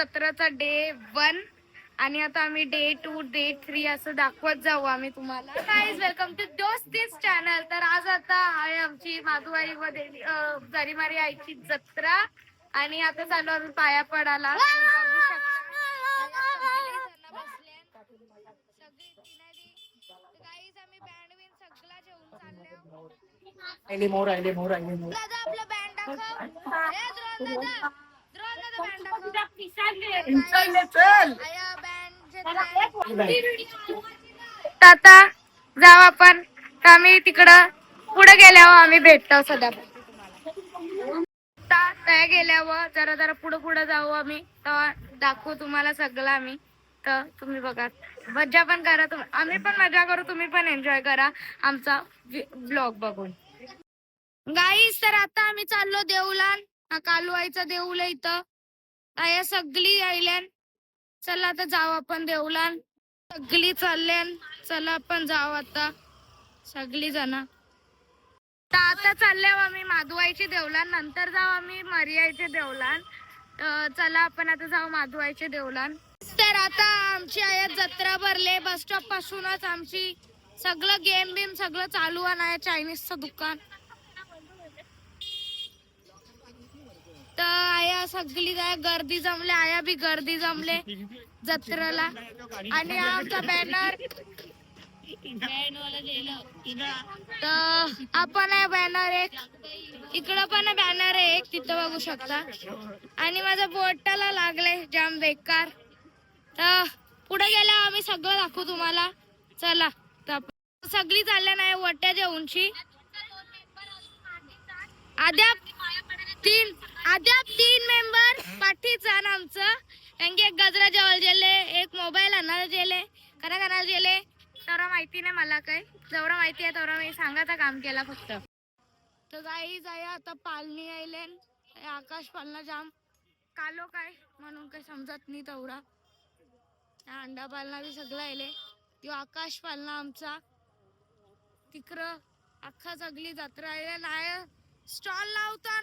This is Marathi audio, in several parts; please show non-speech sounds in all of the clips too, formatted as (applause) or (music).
जत्राचा डे वन आणि आता आम्ही डे टू डे थ्री असं दाखवत जाऊ आम्ही तुम्हाला. वेलकम टू दोस्त दिस चॅनल तर आज आता आहे आमची माधुवाई व देवी जरीमारी आईची जत्रा. आणि आता चालू आम्ही पाया. आयले मोर मोर मोर. आपलं बँड दाखव. आता जाऊ आपण. तर आम्ही तिकडं पुढे गेल्यावर आम्ही भेटतो सध्या. आता त्या गेल्यावर जरा जरा पुढे पुढे जाऊ आम्ही. तेव्हा दाखवू तुम्हाला सगळं आम्ही. तर तुम्ही बघा. मज्जा पण करा आम्ही पण मजा करू तुम्ही पण एन्जॉय करा आमचा ब्लॉग बघून. गाईस तर आता आम्ही चाललो देऊला कालवाईचं देऊल इथं. आया सगळी यायल्यान चला आता जाऊ आपण देऊलान सगळी चालल्यान. चला आपण जाऊ आता. सगळी जण. आता चालल्या आम्ही माधुवाईची देवलान. नंतर जाऊ आम्ही मर्यायचे देवलान. चला आपण आता जाऊ माधुवाईचे देवलान. तर आता आमची आयात जत्रा भरले. बस स्टॉप पासूनच आमची सगळं गेम बिम सगळं चालू आहे चायनीजचं दुकान. तर सगळी काय गर्दी जमले आया बी गर्दी जमले जत्रेला. आणि आमचा बॅनर तर आपण आहे बॅनर एक. इकडं पण बॅनर आहे एक तिथं बघू शकता. आणि माझ्या बोटाला लागले जाम बेकार. तर पुढे गेल्या आम्ही सगळं दाखवू तुम्हाला. चला तर सगळी चालल्या नाही वट्या उंची आद्या तीन अद्याप तीन मेंबर पाठीच ना आमचं. कारण की एक गजरा जवळ गेले एक मोबाईल आणायला गेले करा करायला गेले तेवढा माहिती नाही मला काही. जेवढा माहिती आहे तेवढा मी सांगायचं काम केला फक्त. तर गाई जाय आता पालनी आयले आकाश पालना जाम. कालो काय? म्हणून काही समजत नाही तेवढा. अंडा पालना बी सगळं आयले तो आकाश पालना आमचा. तिकडं अख्खा सगळी जत्रा आहे नाय स्टॉल लावतात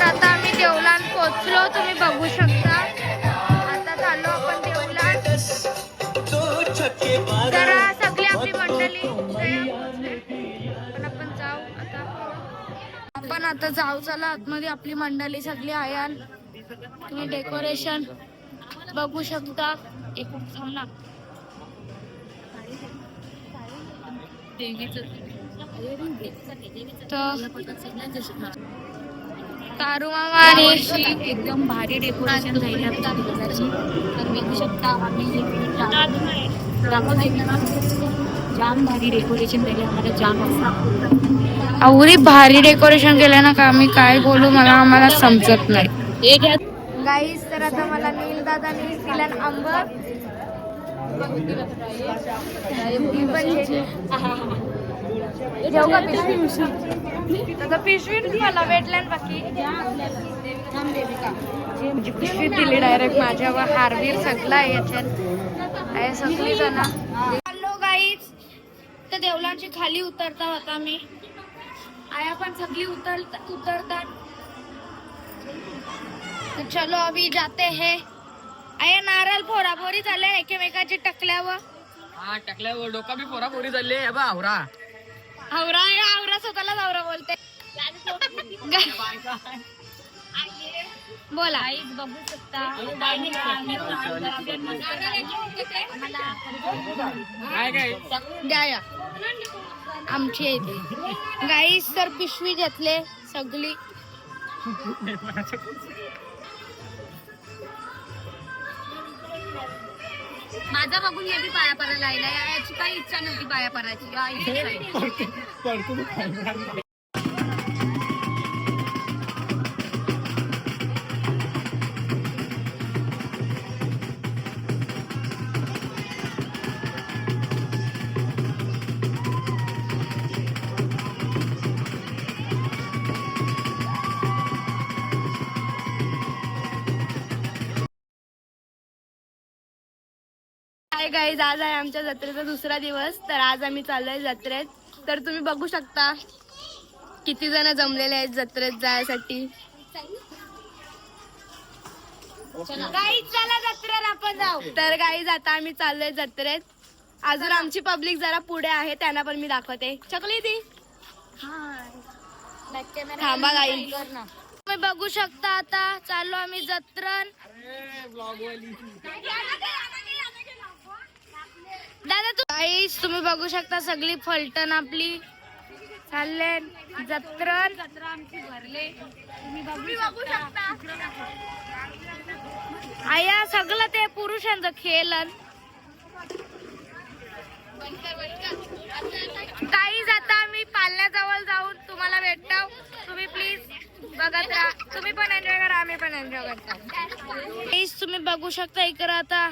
तर आता आम्ही देवलान पोहोचलो. तुम्ही बघू शकता. आता चाललो आपण देवलान तर सगळी आपली मंडळी पण आपण जाऊ आता. आपण आता जाऊ. चला आतमध्ये आपली मंडळी सगळी आहे तुम्ही डेकोरेशन बघू शकता. एक थांब ना. तर मामा आणि एकदम भारी डेकोरेशन झाली आमच्या घराची तर बघू शकता आम्ही जाम भारी डेकोरेशन झाली आम्हाला जाम एवढी भारी डेकोरेशन केलं ना का? आम्ही काय बोलू मला आम्हाला समजत नाही. गाईस तर आता मला नील दादानी दिलं आंब. मी पिशवीत मला भेटल्या ना बाकी. म्हणजे पिशवी दिली डायरेक्ट माझ्यावर. हारवीर सगळं आहे याच्यात. आहे सगळी जण. हॅलो गाईज तर देवलांची खाली उतरता होता मी. आया पण सगळी उतर उतरतात. चलो अभी जाते हैं. आया नारळ फोडाफोडी चालल्या एकमेकाच्या टकल्यावर. हा टाकल्यावर डोका बी पोरा पोरी चालले हे बा आवरा. आवरा आवरा स्वतःलाच आवरा बोलते. बोला. काहीच बघू शकता द्या या. आमची आहे इथे गाईस तर पिशवी घेतले सगळी. माझा बघून या बी पाया पडायला याची काही इच्छा नव्हती पाया पडायची. (laughs) आज आहे आमच्या जत्रेचा दुसरा दिवस तर आज आम्ही चाललोय जत्रेत. तर तुम्ही बघू शकता किती जण जमलेले आहेत जत्रेत जायसाठी. गाईज चला जत्रेत आपण जाऊ. तर गाईज आता आम्ही चाललोय जत्रेत. अजून आमची पब्लिक जरा पुढे आहे त्यांना पण मी दाखवते. चकली ती थांबा गाई तुम्ही बघू शकता आता चाललो आम्ही जत्रण. दादा तू गाईस तुम्ही बघू शकता सगळी फलटण आपली. चालले जत्रा आमची भरले तुम्ही तुम्ही बघू शकता. आया सगळं ते पुरुषांचं खेळन काही जाता आम्ही पालण्याजवळ जाऊन तुम्हाला भेटतो. तुम्ही प्लीज बघत राहा. तुम्ही पण एन्जॉय करा आम्ही पण एन्जॉय करतो. प्लीज तुम्ही बघू शकता इकडं आता.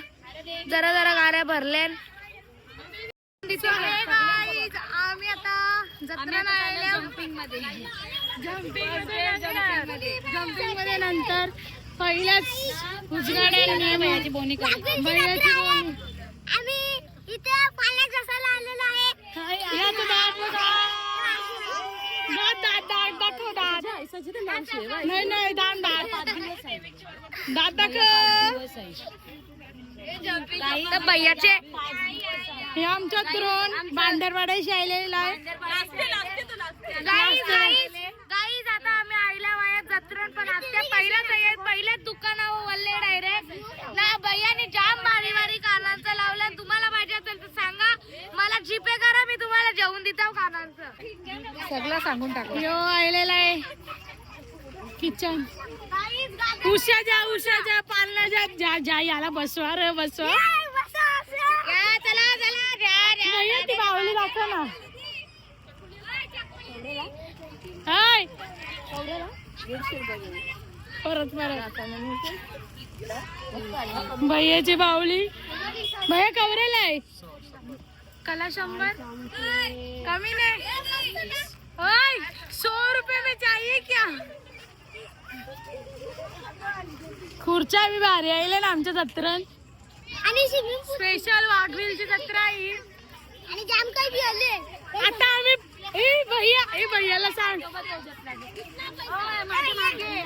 जरा जरा गाड्या भरल्यान आम्ही आता जत्रा जम्पिंगमध्ये. जम्पिंगमध्ये नंतर पहिल्याच उजगाड्या नियम आहे. बोनी बैलाची बोनी. आम्ही इथे पाण्यात घसायला आलेलो आहे. या तू दात बघा. दात, दात, दात. दाखव, दात. नाही नाही दात दात. दात दाखव. तर भैयाचे हे आमच्या द्रोण भांडरवाड्याशी आलेला आहे. गाईज आता आम्ही आईला जत्रण पण आता पहिल्याच आहे पहिल्याच दुकानावर वल्ले डायरेक्ट ना भैयाने जाम भारी भारी कानांचं लावलं तुम्हाला पाहिजे असेल तर सांगा. मला जीपे करा मी तुम्हाला जेवून देतो कानांचं. सगळं सांगून टाकलं यो आलेला आहे. किचन. उषा जा उषा जा पालना जा जा जा याला बसवा रे बसवा चला चला दाखव ना. हाय. परत परत. भैयाची बावली. भैया कवरेला आहे. कला शंभर. कमी नाही ओय सौ रुपये में चाहिए क्या? खुर्च्या बी भारी आईले ना आमच्या पूल स्पेशल वाघविलची जत्रा आहे. आणि जाम काही बी आले. आता आम्ही ए भैया ए भैयाला सांग.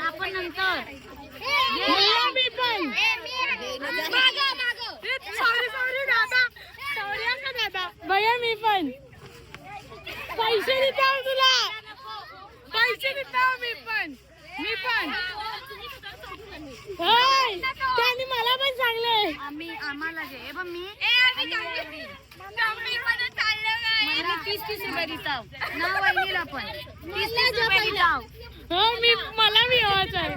आपण नंतर. मी पण सॉरी सॉरी दादा. सॉरी का दादा. भैया मी पण. पैसे देतो तुला. पैसे देतो मी पण. मी पण. होय! त्यांनी मला पण सांगले आम्ही आम्हाला जे. बघ मी मला तीस तीस रुपये देताव ना वहिनीला पण. तीस तीस रुपये देताव हो मी मला मी हवाच आहे.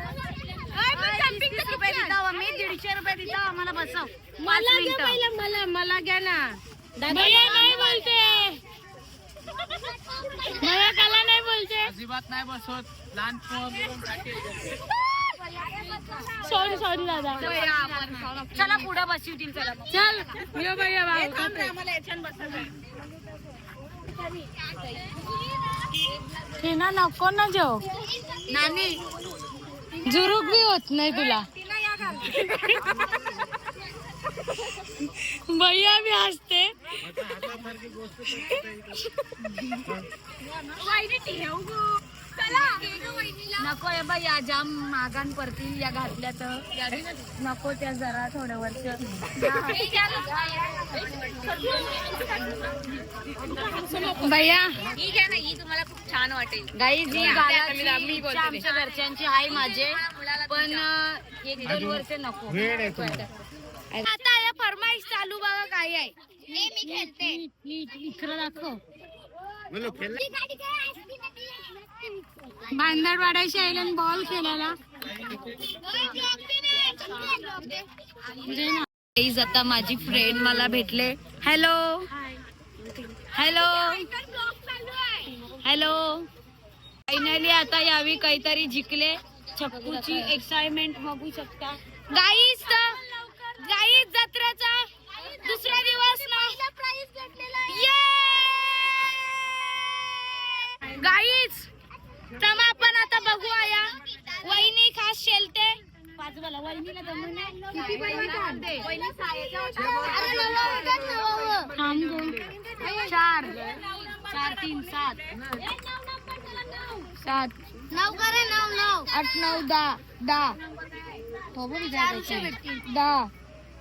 तीस तीस रुपये देताव आम्ही दीडशे रुपये देताव आम्हाला बसव. मला घ्या पहिलं मला मला घ्या ना. भैया नाही बोलते. भैया कला नाही बोलते. अजिबात नाही बसवत. लहान पोरं सॉरी सॉरी दादा. चला पुढे बसवतील चला. चल. यो भैया भाऊ हे ना नको ना जेव नानी. जुरूक बी होत नाही तुला. भैया बी असते नको आहे बा या जाम मागान पडतील या घातल्या तर नको त्या जरा थोडं वर्ष भैया. ही घ्या ना ही तुम्हाला खूप छान वाटेल गाई जी घालायची इच्छा आमच्या घरच्यांची आहे माझे. पण एक दोन वर्ष नको. आता या फरमाईश चालू बघा काय आहे. मी खेळते. इकडं दाखव. ती गाडी काय असती ना ती? बांधर वाडायची आयलन बॉल खेळायला. प्लीज आता माझी फ्रेंड मला भेटले. हॅलो हॅलो हॅलो फायनली आता यावी काहीतरी जिंकले. छप्पूची एक्साइटमेंट बघू शकता. गाईच गाईच जत्रेचा दुसरा दिवस ना. गाईच आपण आता बघूया वहिनी खास शेलते. चार. चार तीन सात. सात. नऊ करा नऊ नऊ. आठ नऊ दहा दहा. बघ. दहा.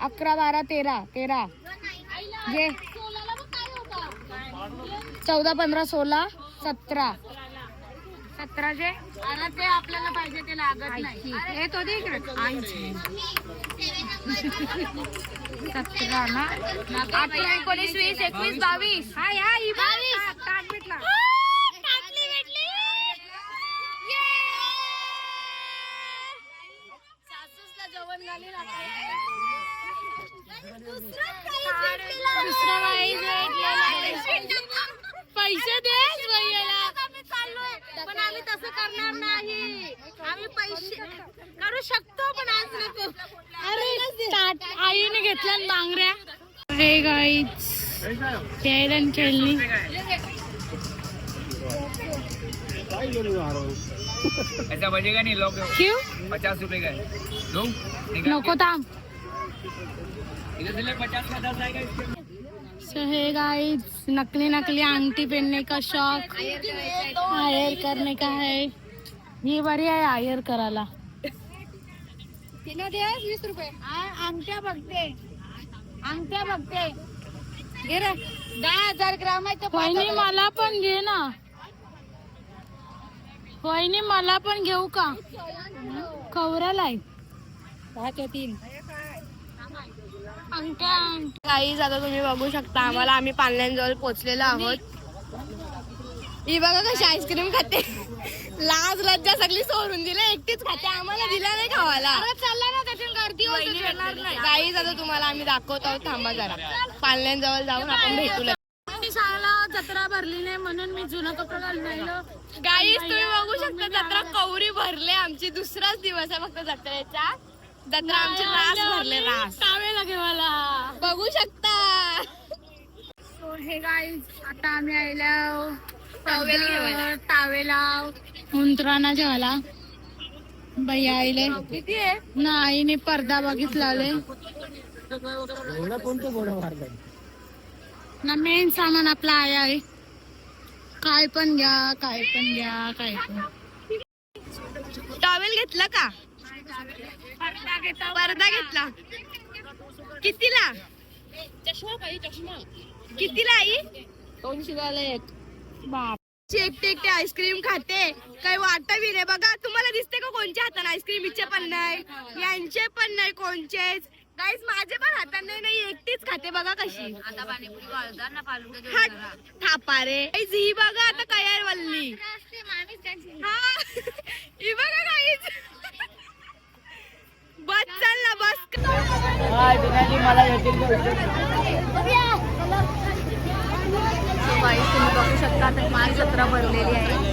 अकरा बारा तेरा तेरा. जे. चौदा पंधरा सोळा सतरा. सतरा जे आणि ते आपल्याला पाहिजे ते लागत नाही. हे तो दे इकडे. ऐंशी. सतरा ना? अठरा एकोणीस वीस एकवीस बावीस. हाय हाय बावीस. ताट भेटला घालील दुसरा पैसे दे पण आम्ही तसं करणार नाही. आम्ही पैसे करू शकतो पण आज नको. अरे ताट आईने घेतल्या ना बांगड्या. अरे गाईच खेळली आणि खेळली. ऐसा बजेगा नहीं लोग क्यों? पचास रुपए का? है नको थांब. इधर से ले पचास का दस आएगा इसके? सो हे गाइस नकली नकली अंगठी पहनने का शौक हायर करने का है। ये बरी आहे हायर करायला वीस रुपये। अंगठ्या बघते। अंगठ्या बघते। घे रे दहा हजार ग्राम आहे वहिनी मला पण घे ना. वहिनी मला पण घेऊ का? कवराला आहे तीन. काहीच आता तुम्ही बघू शकता आम्हाला आम्ही पालण्यांजवळ पोहोचलेलो आहोत. ही बघा कशी आईस्क्रीम खाते. लाज लज्जा सगळी सोडून दिले एकटीच खाते आम्हाला दिला नाही खावाला. चालला ना त्याच्यात गर्दी होत. काहीच आता तुम्हाला आम्ही दाखवत आहोत थांबा जरा. पालण्यांजवळ जाऊन आपण भेटू लगेच. मी शाळा जत्रा भरली नाही म्हणून मी जुना कपडा घालून राहिलो. गाईस तुम्ही बघू शकता जत्रा कौरी भरले आमची. दुसराच दिवस आहे फक्त जत्रेचा. जत्रा आमची रास भरले रास. बघू शकता. हे गाईज आता आम्ही आयला टावेल घेवायला. टावेला उंतराना जेवायला. बाई आईले. किती आहे? ना आईने पडदा बघितला ना मेन सामान आपला आहे आहे. काय पण घ्या काय पण घ्या काय पण. टॉवेल घेतला का? पडदा घेतला. कितीला? कितीला आई? दोनशे एक. बाप. एकटे एकटे आईस्क्रीम खाते. काही वाटत बी नाही बघा तुम्हाला दिसते का कोणच्या हाताने आईस्क्रीम? इच्छा पण नाही. यांचे पण नाही कोणचेच. गाईस माझे पण हाताने नाही नाही एकटीच खाते. बघा कशी. आता पाणीपुरी ना थापा रे. ही बघा आता कयार वल्ली. बाई तुम्ही बघू शकता आता जत्रा भरलेली आहे.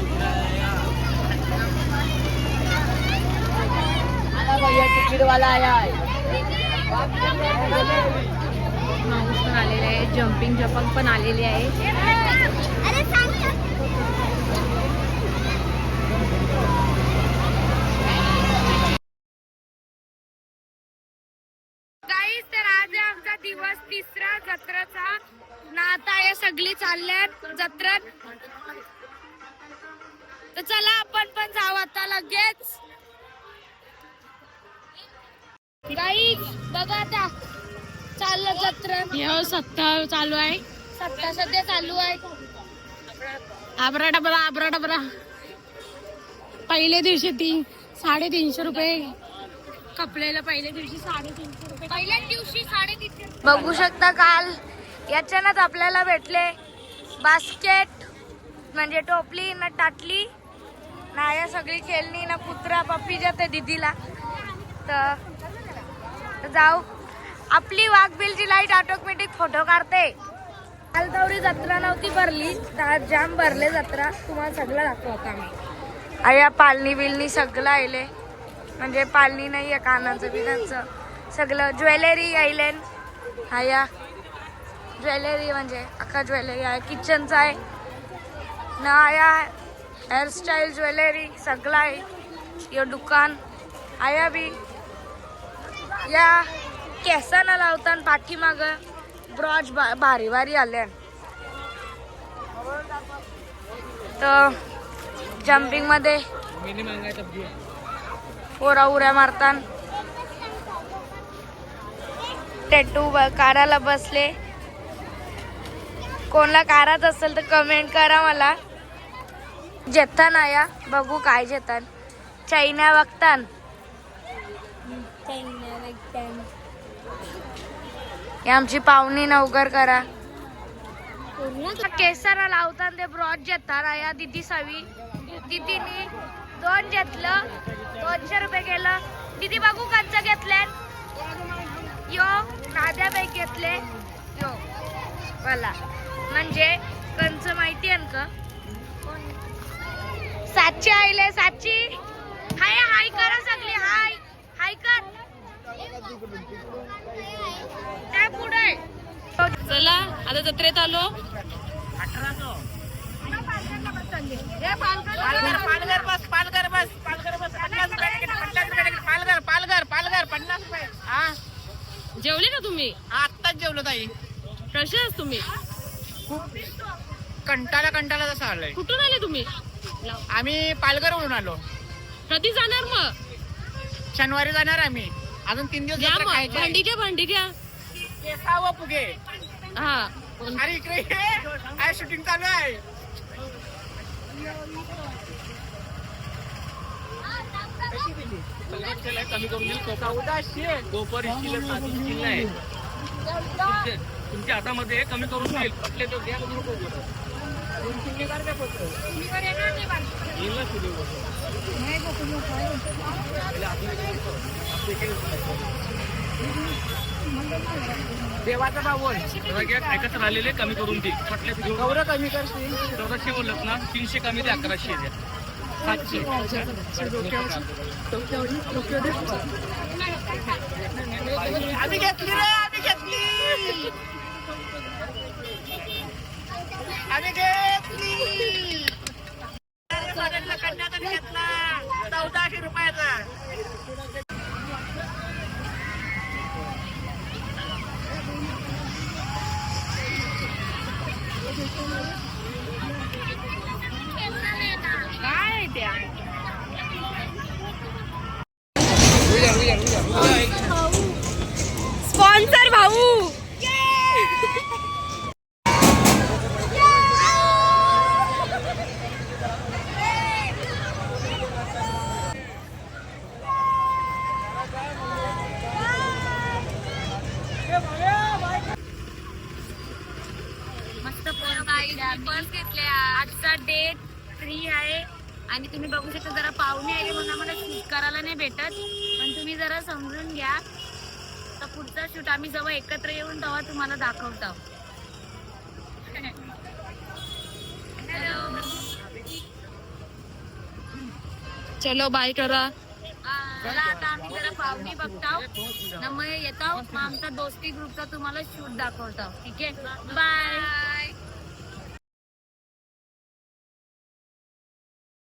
टिकट वाला आया है माणूस पण आलेले आहे जम्पिंग जपक पण आलेले आहे अरे सांग ना. काहीच तर आज आहे आमचा दिवस तिसरा जत्रेचा ना आता या सगळी चालल्यात जत्रात. तर चला आपण पण जाऊ आता लगेच. गाई बघा आता. चाललं जत्रा. हे सत्ता चालू आहे. सत्ता सध्या चालू आहे. आबरा डबरा आबरा डबरा. पहिल्या दिवशी तीन साडेतीनशे रुपये कपड्याला पहिल्या दिवशी साडेतीनशे रुपये पहिल्याच दिवशी साडेतीनशे बघू शकता काल याच्यानंच आपल्याला भेटले बास्केट म्हणजे टोपली ना टाटली ना या सगळी खेळणी ना कुत्रा पप्पी जाते दिदीला. तर तर जाऊ. आपली वाघबिलची लाइट ऑटोमॅटिक फोटो काढते. काल तेवढी जत्रा नव्हती भरली तर जाम भरले जत्रा. तुम्हाला सगळं दाखवतो आम्ही. आया पालणी बिलणी सगळं आले म्हणजे पालणी नाही आहे कानाचं बिनाचं सगळं ज्वेलरी आईलेन. आया ज्वेलरी म्हणजे अख्खा ज्वेलरी आहे. किचनचं आहे. ना आया हेअरस्टाईल ज्वेलरी सगळं आहे. यो दुकान. आया बी. या केसांना लावताना पाठीमाग. बा भारी भारी आले तर जम्पिंगमध्ये पोरा उऱ्या मारतान. टेटू ब- काराला बसले. कोणला कारात असेल तर कमेंट करा मला. जेतान आया बघू काय जेतान चायना बघतान. आमची पाहुणी नवकर करा. केसरा लावताना ते ब्रॉड जेतात आया दिदी सावी. दिदीने दोन घेतलं दोनशे रुपये केलं दिदी बघू कंच घेतले यो साध्या पैकी घेतले. यो मला म्हणजे कंच माहिती आहे का सातशे आईले सातशे. हाय हाय करा सगळी हाय. हाय कर. काय पुढे. चला आता जत्रेत आलो. पालघर बस. पालघर बस पालघर बस. पन्नास रुपये तिकीट, पन्नास रुपये तिकीट. पालघर पालघर पालघर पन्नास रुपये. हा? जेवले का तुम्ही? आत्ताच जेवलो ताई. कसे आहात तुम्ही? कंटाळा कंटाळा जसा आलाय. कुठून आले तुम्ही? आम्ही पालघरवरून आलो. कधी जाणार मग? शनिवारी जाणार आम्ही. अजून तीन दिवस जत्रा मग. खायची आहे. भांडी घ्या भांडी घ्या. केसावं फुगे. हा. अरे इकडे ये. काय शूटिंग चालू आहे? कमी करून देईल चौदाशे गोपर नाही तुमच्या हातामध्ये कमी करून देईल. पटले तो द्या कमी नको करू. देवाचा बाबोल ऐकत राहिलेले कमी करून दे. पटले गौरव कमी करते चौदाशे बोलत ना तीनशे कमी दे अकराशे द्या सातशे. आम्ही घेतली रे आम्ही घेतली. आम्ही घेतली. कन्यादान घेतला. चौदाशे रुपयाचा. पर्स घेतले आजचा डेट फ्री आहे. आणि तुम्ही बघू शकता जरा पाहुणे आले म्हणून आम्हाला शूट करायला नाही भेटत. पण तुम्ही जरा समजून घ्या. तर पुढचा शूट आम्ही जेव्हा एकत्र येऊन तेव्हा तुम्हाला दाखवतो. चलो बाय करा. चला आता आम्ही जरा पाहुणे बघताव न मग येतो. मग आमचा दोस्ती ग्रुपचा तुम्हाला शूट दाखवतो. ठीक आहे? बाय